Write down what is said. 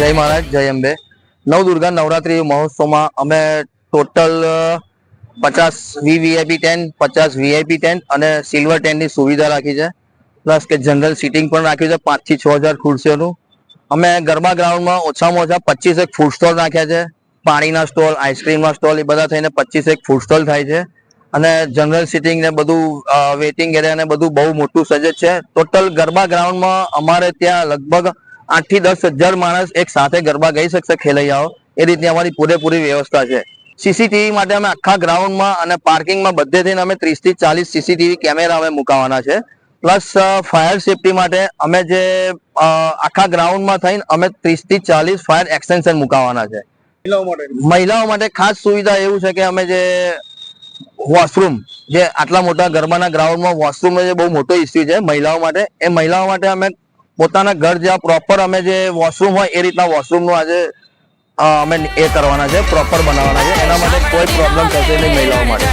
જય મહારાજ, જય અંબે. નવદુર્ગા નવરાત્રી મહોત્સવમાં અમે ટોટલ પચાસ વી વીઆઈપી ટેન્ટ પચાસ વીઆઈપી ટેન્ટ અને સિલ્વર ટેન્ટની સુવિધા રાખી છે. પ્લસ કે જનરલ સીટિંગ પણ રાખ્યું છે પાંચથી છ હજાર ખુરશીઓનું. અમે ગરબા ગ્રાઉન્ડમાં ઓછામાં ઓછા પચીસ એક ફૂડ સ્ટોલ રાખ્યા છે. પાણીના સ્ટોલ આઈસ્ક્રીમના સ્ટોલ એ બધા થઈને પચીસ એક ફૂડ સ્ટોલ થાય છે. અને જનરલ સીટિંગ ને બધું વેટિંગ એરિયા ને બધું બહુ મોટું સજ્જ છે. ટોટલ ગરબા ગ્રાઉન્ડમાં અમારે ત્યાં લગભગ આઠથી દસ હજાર માણસ એક સાથે ગરબા ગઈ શકશે ખેલૈયાઓ. એ રીતની અમારી પૂરેપૂરી વ્યવસ્થા છે. સીસીટીવી માટે અમે આખા ગ્રાઉન્ડમાં અને પાર્કિંગમાં બધે થઈને અમે ત્રીસથી ચાલીસ સીસીટીવી કેમેરા અમે મુકાવાના છે. પ્લસ ફાયર સેફટી માટે અમે જે આખા ગ્રાઉન્ડમાં થઈને અમે ત્રીસથી ચાલીસ ફાયર એક્સટેન્શન મુકાવાના છે. મહિલાઓ માટે? મહિલાઓ માટે ખાસ સુવિધા એવું છે કે અમે જે વોશરૂમ જે આટલા મોટા ગરબાના ગ્રાઉન્ડમાં વોશરૂમનો જે બહુ મોટો ઇસ્યુ છે મહિલાઓ માટે એ મહિલાઓ માટે અમે પોતાના ઘર જ્યાં પ્રોપર અમે જે વોશરૂમ હોય એ રીતના વોશરૂમનું આજે અમે એ કરવાના છે પ્રોપર બનાવવાના છે. એના માટે કોઈ પ્રોબ્લેમ થશે નહીં મહિલાઓ માટે.